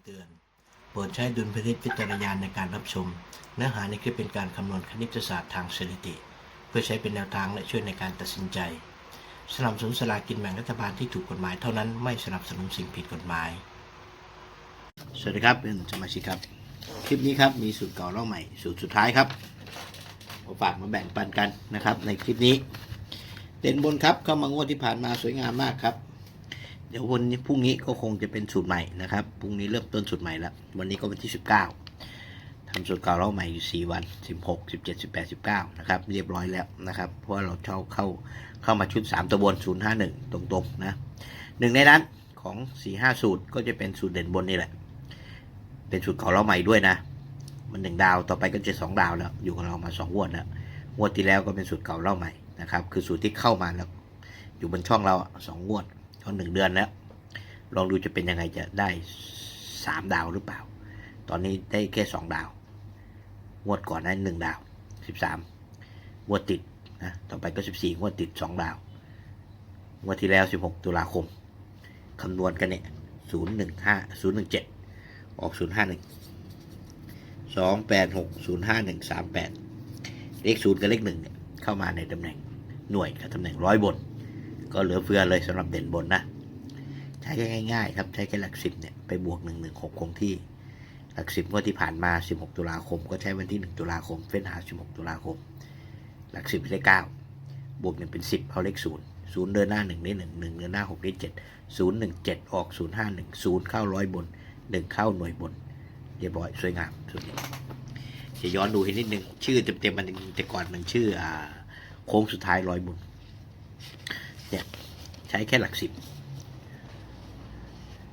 ำเตือน โปรดใช้ดุลพินิจวิจารณาในการรับชม เนื้อหาในคลิปเป็นการคำนวณคณิตศาสตร์ทางสถิติ เพื่อใช้เป็นแนวทางและช่วยในการตัดสินใจ สนับสนุนสลากินแบ่งรัฐบาลที่ถูกกฎหมายเท่านั้นไม่สนับสนุนสิ่งผิดกฎหมาย สวัสดีครับเป็นสมาชิกครับ คลิปนี้ครับมีสูตรเก่าเล่าใหม่สูตรสุดท้ายครับมาฝากมาแบ่งปันกันนะครับในคลิปนี้ เด่นบนครับเข้ามางวดที่ผ่านมาสวยงามมากครับ เดี๋ยววันนี้พรุ่งนี้ก็คงจะเป็นสูตรใหม่นะครับพรุ่งนี้เริ่มต้นสูตรใหม่แล้ววันนี้ก็วันที่ 19ทำสูตรเก่าเล่าใหม่อยู่ 4 วัน 16 17 18 19นะครับเรียบร้อยแล้วนะครับเพราะว่าเราเข้าเข้าเข้ามาชุด 3 ตัวบน 051 ตรงๆนะหนึ่งในนั้นของ 4-5 สูตรก็จะเป็นสูตรเด่นบนนี่แหละ เป็นสูตรเก่าเล่าใหม่ด้วยนะ มันหนึ่งดาวต่อไปก็จะสองดาวแล้วอยู่กับเรามาสองงวดแล้วงวดที่แล้วก็เป็นสูตรเก่าเล่าใหม่นะครับคือสูตรที่เข้ามาแล้วอยู่บนช่องเราสองงวด ก็หนึ่งเดือนแล้ว ลองดูจะเป็นยังไงจะได้สามดาวหรือเปล่า ตอนนี้ได้แค่สองดาวงวดก่อนนั้นหนึ่งดาวสิบสามงวดติดนะต่อไปก็สิบสี่งวดติดสองดาวงวดที่แล้วสิบหกตุลาคมคำนวณกันเนี่ยศูนย์หนึ่งห้าศูนย์หนึ่งเจ็ดออกศูนย์ห้าหนึ่งสองแปดหกศูนย์ห้าหนึ่งสามแปดเลขศูนย์กับเลขหนึ่งเนี่ยเข้ามาในตำแหน่งหน่วยกับตำแหน่งร้อยบน ก็เหลือเฟือเลยสำหรับเด่นบนนะ ใช้แค่ง่ายๆครับใช้แค่หลักสิบเนี่ยไปบวกหนึ่งหนึ่งหกคงที่ หลักสิบงวดที่ผ่านมา 16 ตุลาคม ก็ใช้วันที่ 1 ตุลาคมเฟ้นหา 16 ตุลาคม หลักสิบเลขเก้าบวกหนึ่งเป็น 10เอาเลขศูนย์ศูนย์เดินหน้าหนึ่งได้หนึ่งหนึ่งเดินหน้าหกได้เจ็ดศูนย์หนึ่งเจ็ดออกศูนย์ห้าหนึ่งศูนย์เข้าร้อยบนหนึ่งเข้าหน่วยบนเรียบร้อยสวยงามสุดจะย้อนดูให้นิดนึง ชื่อเต็มๆมันแต่ก่อนมันชื่ออ่าโค้งสุดท้ายร้อยบน เนี่ยใช้แค่หลักสิบ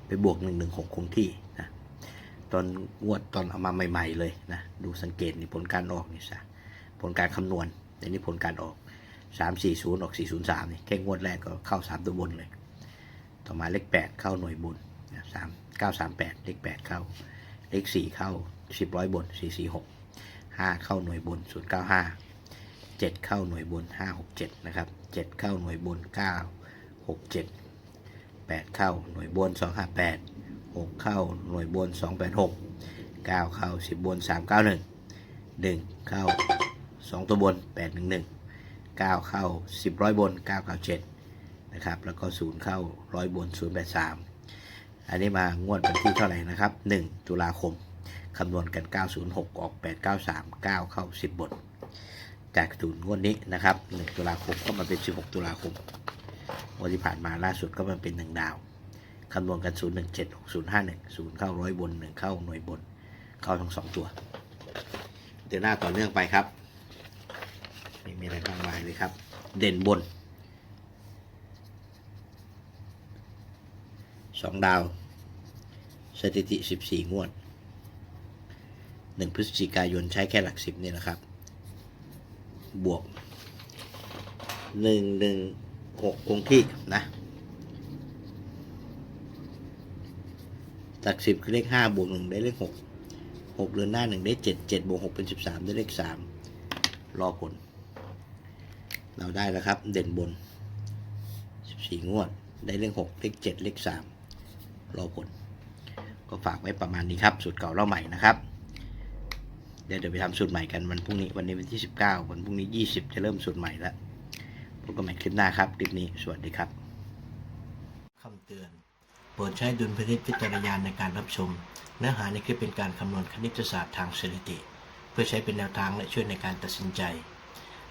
ไปบวกหนึ่งหนึ่งหกคงที่นะตอนงวดตอนเอามาใหม่ ๆ เลยนะดูสังเกตนี่ผลการออกนี่ซะผลการคำนวณแต่นี่ผลการออกสามสี่ศูนย์ออกสี่ศูนย์สามนี่แค่งวดแรกก็เข้าสามตัวบนเลย ต่อมาเลขแปดเข้าหน่วยบนสามเก้าสามแปดเลขแปดเข้า เลขสี่เข้าสิบร้อยบนสี่สี่หกห้าเข้าหน่วยบนศูนย์เก้าห้า เจ็ดเข้าหน่วยบนห้าหกเจ็ดนะครับเจ็ดเข้าหน่วยบนเก้าหกเจ็ดแปดเข้าหน่วยบนสองห้าแปดหกเข้าหน่วยบนสองแปดหกเก้าเข้าสิบบนสามเก้าหนึ่งหนึ่งเข้าสองตัวบนแปดหนึ่งหนึ่งเก้าเข้าสิบร้อยบนเก้าเก้าเจ็ดนะครับ แล้วก็ศูนย์เข้าร้อยบนศูนย์แปดสามอันนี้มางวดวันที่เท่าไหร่นะครับ 1 ตุลาคมคำนวณกัน 906 ออก 893 9 เข้า 10บท จากศูนย์งวดนี้นะครับ1ตุลาคมก็มาเป็น16ตุลาคมงวดที่ผ่านมาล่าสุดก็มาเป็น1ดาวคำนวณกัน017 051 0เข้าร้อยบน1เข้าหน่วยบน เข้าทั้ง2ตัว เดี๋ยวหน้าต่อเนื่องไปครับไม่มีอะไรมากมายเลยครับ เด่นบนสองดาว สถิติ14งวด1พฤศจิกายนใช้แค่หลักสิบนี่นะครับ บวก1 1 6คงที่นะหลักสิบคือเลข5บวก1ได้เลข6 6เดือนหน้า1ได้7 7บวก6เป็น13ได้เลข3รอผล เราได้แล้วครับ เด่นบน14งวด ได้เลข6เลข7เลข3รอผล ก็ฝากไว้ประมาณนี้ครับสูตรเก่าเล่าใหม่นะครับ เดี๋ยวเดี๋ยวไปทำสูตรใหม่กันวันพรุ่งนี้วันนี้วันที่ 19 วันพรุ่งนี้ 20 จะเริ่มสูตรใหม่แล้วพบกันใหม่คลิปหน้าครับคลิปนี้สวัสดีครับคำเตือนโปรดใช้ดุลพินิจพิจารณญาในการรับชม เนื้อหาในคลิปเป็นการคำนวณคณิตศาสตร์ทางสถิติ เพื่อใช้เป็นแนวทางและช่วยในการตัดสินใจ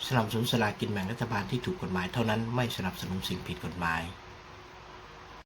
สนับสนุนสลากกินแบ่งรัฐบาลที่ถูกกฎหมายเท่านั้นไม่สนับสนุนสิ่งผิดกฎหมาย